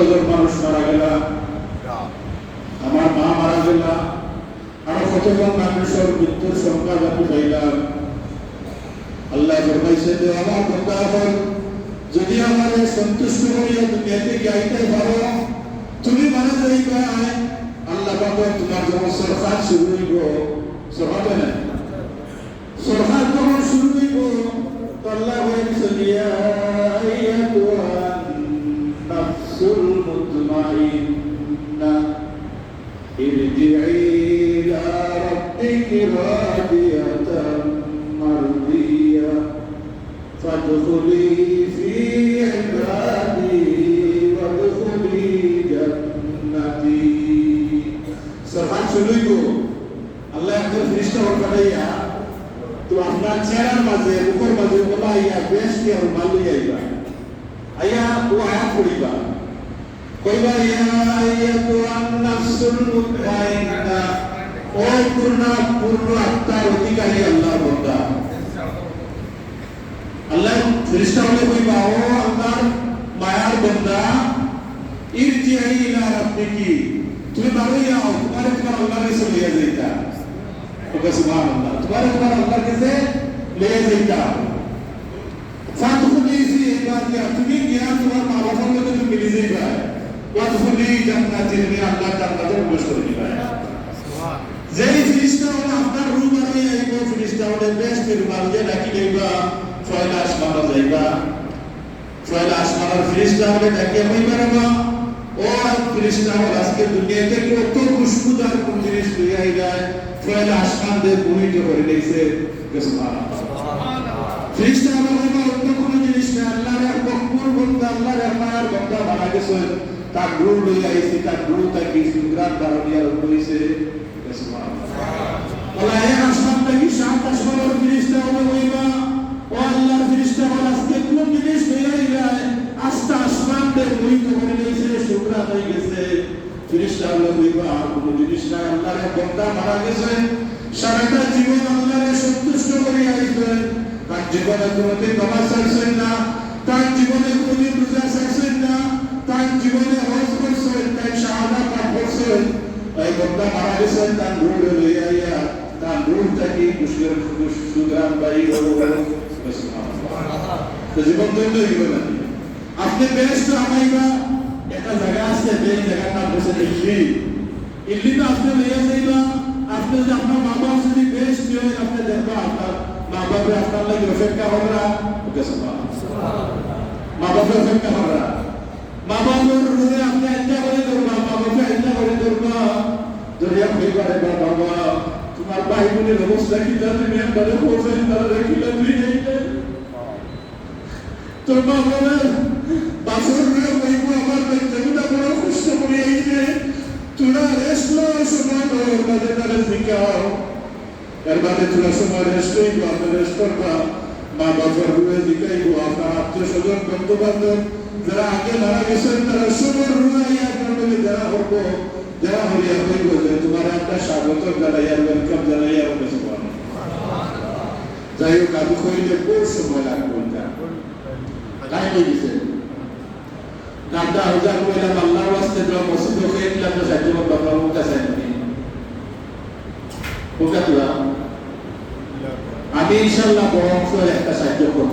কজন মানুষ মারা গেল? আমার মা মারা গেল। আরও কতজন মানুষের মৃত্যুর সংখ্যা জানি পাইলাম আল্লাহ ফরমাইছে যে, আমার বন্ধা হল যদি আমার সন্তুষ্ট করিয়া দুনিয়াতে গাইতে পারো, তুমি মারা যাইবা। আল্লাহ বাবা তোমার যখন সরকার শুরু হইব। সরকার না সরকার যখন শুরু হইব আল্লাহ বলছে ইয়া আইয়াতুহান নাফসুল মুতমাইন্না ارجعي إلى ربك راضية مرضية فادخلي في عبادي وادخلي جنتي সরকার শুনুই গো আল্লাহ একজন খ্রিস্ট পাঠাইয়া তো আপনার চেহারার মাঝে মুখের মাঝে বলা ইয়া বেশ কি আর মাল লইয়া আইবা আইয়া ও আয়া পড়িবা কইবা ইয়া আইয়াতুহান নাফসুল মুতমাইন্না ও পূর্ণ পূর্ণ আত্মার অধিকারী আল্লাহ বন্দা আল্লাহ ফেরেশতা বলে কইবা ও আল্লাহর মায়ার বান্দা ইরজিই ইলা রাব্বিকি তুমি বাড়ি যাও তোমার তোমার আল্লাহর কাছে লিয়ে যাইতা ওকে সুবহানাল্লাহ তোমার তোমার আল্লাহর কাছে লিয়ে যাইতা ফাতখুলি ফি ইবাদিয়া তুমি গিয়া তোমার মা বাবার মধ্যে মিলে যাইবা ওয়াদখুলি জান্নাতি তুমি আল্লাহর জান্নাতে প্রবেশ করে দিবা যেই ফিরিস্তা হলে আপনার রূপ বানিয়ে আইব ফিরিস্তা হলে বেশ ফির বানিয়ে ডাকি লইবা ফয়লা আসমানা যাইবা ফয়লা আসমানার ফিরিস্তা হলে ডাকি হইবা না ও ফিরিস্তা হলে আজকে দুনিয়াতে কত খুশবুদার কোন জিনিস লইয়া আইগায় ফয়লা আসমান দিয়ে ভূমিত করে দিয়েছে ফিরিস্তা হলে অন্য কোনো জিনিস না। আল্লাহর মকবুল বন্দা আল্লাহর মায়ার মারা গেছে তার রূপ লইয়া আইছে তার রূপ তাকে সুগ্রাম দারুনিয়া রূপ হইছে বলা এক আসমান থেকে সাত আসমানের ফিরিস্তা হলে হইবা ও আল্লাহর ফিরিস্তা হলে আজকে কোন জিনিস জিনিস না আল্লাহর বন্দা মারা গেছে। সারাটা জীবন আল্লাহরে সন্তুষ্ট করে আইছেন তার জীবনে কোনোদিন নামাজ ছাড়ছেন না। তার জীবনে কোনোদিন রোজা না। তার জীবনে হজ করছেন তাই শাহাদা পাঠ করছেন তাই বন্দা মারা গেছেন তার রূঢ় লইয়া ইয়া তার রূঢ়টাকে মুসলিম সুগ্রাম বাড়ি তো জীবন ধন্য হইব না। আপনি বেশ আমাইবা একটা জায়গা আছে যে জায়গার নাম হচ্ছে দিল্লি দিল্লি তো আপনি লইয়া যাইবা আপনি যদি আপনার মা বাপ যদি বেশ দিয়ে আপনি দেখবা আপনার মা বাপে আপনার লাগে অপেক্ষা হবরা ওকে মা বাপে অপেক্ষা হবরা মা দরিয়া হইবারে বা বাবা তোমার ভাই বোনের অবস্থা কি তা তুমি একবারে পৌঁছে তারা দেখিলে তুই তোর মা বাবার বাসর রুহে হইব আমার ব্যক্তিগত বড় কষ্ট করে আইছে তোরা রেস্ট লো, সময় তোর বাদে তারা শিখাও এর বাদে তোরা সময় রেস্ট হইব আপনি রেস্ট করবা। মা বাবার রুহে শিখাইব আপনার আত্মীয় স্বজন বন্ধু বান্ধব যারা আগে মারা গেছেন, তারা সবার রুহে আপনার যারা হব। যারা হরিয়া হইব যে তোমার একটা স্বাগত জানাই আর ওয়েলকাম জানাই আর বেশ যাই হোক আমি কইলে বহু সময় লাগবে এটা তাই গেছে নামটা হাজার কইলাম আল্লাহর ওয়াস্তে দেওয়া মসজিদ হয়ে দিলাম তো সাহায্য করব আপনার মুখ কাছে ওকে তোরা আমি ইনশাল্লাহ বড় অংশ একটা সাহায্য করব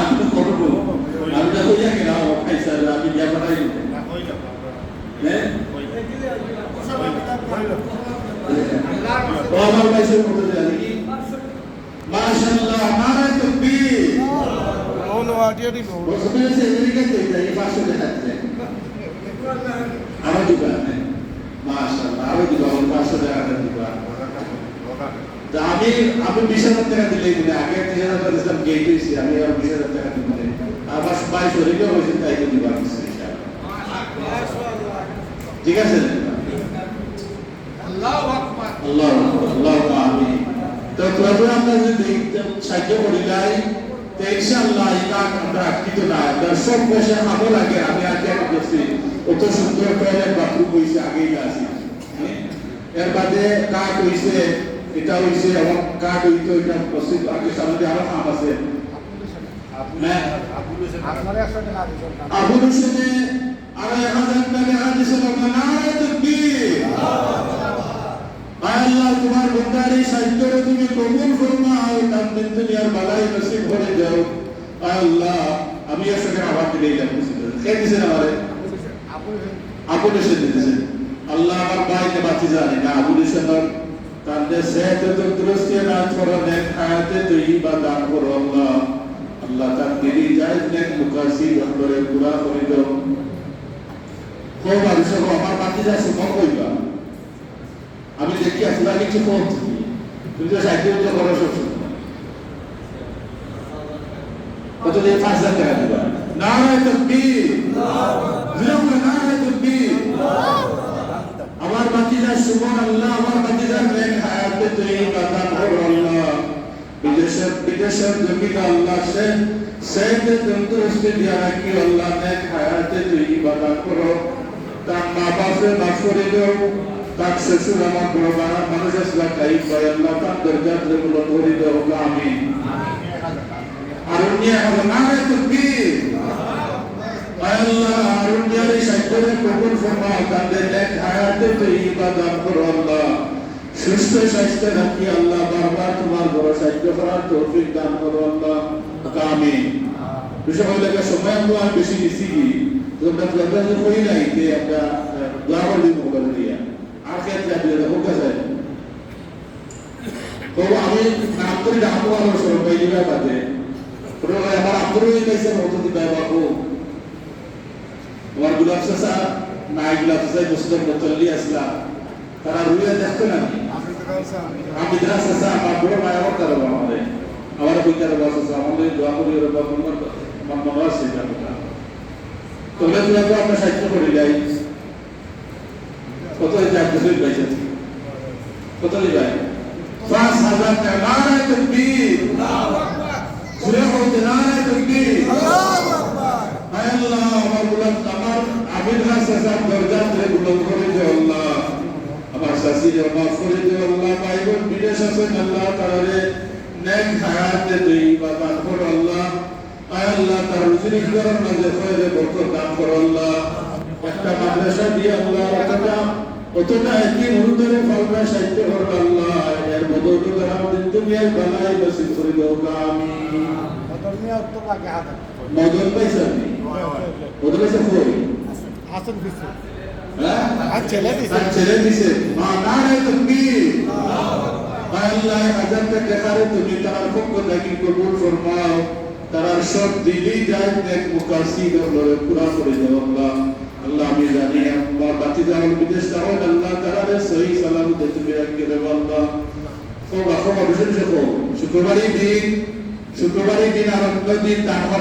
আমি করব আমি তো হইয়া গেলাম খাইছে আমি দিয়া ও আমার ভাইসের মতো জানি কি মাশাআল্লাহ নারা তাকবীর বসতে সে আমেরিকা থেকে এই পাশে দেখাচ্ছে আরও দিবা মাশাআল্লাহ আরও দিবা ওর পাশে দেখা দিবা আমি আমি বিশ হাজার টাকা দিলে দিলে আগে তিন হাজার টাকা আমি আর বিশ হাজার টাকা দিব আমার ঠিক আছে? আল্লাহ আল্লাহ আমি তো প্রভু আমরা যদি সাহায্য করি যাই তো ইনশাআল্লাহ এটা আমরা আটকিত না। আমরা সব পয়সা লাগে আমি আগে করছি অত সুন্দর টয়লেট বাথরুম হয়েছে আগেই আছে। এর বাদে কাঠ হয়েছে এটা হয়েছে আমার কাঠ হইতো এটা প্রস্তুত। আগে সামনে আরও কাম আছে। হ্যাঁ? আবুল হোসেনে আড়াই হাজার টাকা হাদিসের কথা নারায় তকবীর আল্লাহ, তোমার বন্দারি সাহিত্যরে তুমি কবুল ফরমাও তার দিন দুনিয়ার বালাই নসিব করে যাও। আল্লাহ, আমি আসলে আবার দিলে এটা কে দিছেন আমারে? আবুল হোসেন দিতেছেন আল্লাহ আমার বাইকে বাঁচি জানি না আবুল হোসেন তাদের সেহত তন্দুরস্তি না করো নেক হায়াতে তো ইবা দান করো আল্লাহ। আল্লাহ তার দিলি যায়, নেক মুকাসি অন্তরে পুরা করে দাও খুব মানুষ আমার বাঁচি যাচ্ছে মন কইবা আমি দেখি আসলে কিছু বলছি তুমি তো সাহিত্য উচ্চ করো সবসময় কত দিয়ে পাঁচ হাজার টাকা দিবা নারায় তকবীর জিরো নারায় তকবীর আমার বাতিজা সুমন আল্লাহ আমার বাতিজা নেক হায়াতে তুই কাতান করো আল্লাহ বিদেশের বিদেশের জমিন আল্লাহ সে সেহতে তন্দুরস্তি দিয়া রাখি আল্লাহ নেক হায়াতে তুই বাদান করো তার মা বাপে মাফ করে দেও তার শ্বশুর আমার বড় বাড়া মানুষ আসলা তাই পাই আল্লাহ তার দরজা গুলো ধরে দেও আমি আরণ্য হবে নারায় তকবীর আল্লাহ আরণ্যের সাহিত্যের কবুল ফরমাও তাদের এক হায়াতে তো ইবাদত করো আল্লাহ সুস্থ স্বাস্থ্য রাখি আল্লাহ বারবার তোমার বড় সাহায্য করার তৌফিক দান করো আল্লাহ আমিন বিষয় হইলে সময় আর বেশি নিছি দোয়া দিয়া আর কে যাবে দেখো কাছে তো আমি নাম করে ডাকবো আর সব বাইরে বাদে পুরো আমার আব্দুল কাছে মতো দিবা বাবু তোমার গুলাব চাচা নাই গুলাব চাচা বসে মুতল্লি আসলা তারা রুয়ে দেখতো না আমি দ্রাস চাচা আমার বড় মায়া করতে পারব আমাদের আমার দোয়া করি রবা মন মন আছে কথা তোমরা তুমি তো আমরা সাহিত্য করে যাই? কত যায় বুঝতে পাইছেন কত যাই পাঁচ হাজার টাকা তকবীর তকবীর আল্লাহ, আমার গুলাম আমার দে আল্লাহ। আমার শাসিরে মাফ করে দে আল্লাহ। ভাই বোন বিদেশ রুজি করার মাঝে খয়রে বরকত দান কর আল্লাহ একটা মাদ্রাসা দিয়ে আল্লাহ অতটা অতটা একই মুহূর্তে ফলনা সাহিত্য করল আল্লাহ এর বদৌলত আমাদের দুনিয়ায় বালাই নসিব করে দাও আমিন মদন পাইছেন মদন পাইছে কই হাসান দিচ্ছে হ্যাঁ ছেলে দিছে। ছেলে দিছে মা নারায় তকবীর আল্লাহ হাজার টাকা তুমি তার পক্ষ থেকে কবুল ফরমাও তার সব দিলি যায় নেক মুকাসি আল্লাহ পুরা করে দাও আল্লাহ আল্লাহ আমি জানি, আল্লাহ বাতি যাওয়ার বিদেশ যাওয়ার আল্লাহ তারা সহি সালামত তুমি রাখি দেব আল্লাহ খোবা খোবা বিশেষ শুক্রবারই দিন শুক্রবারই দিন অন্য দিন তার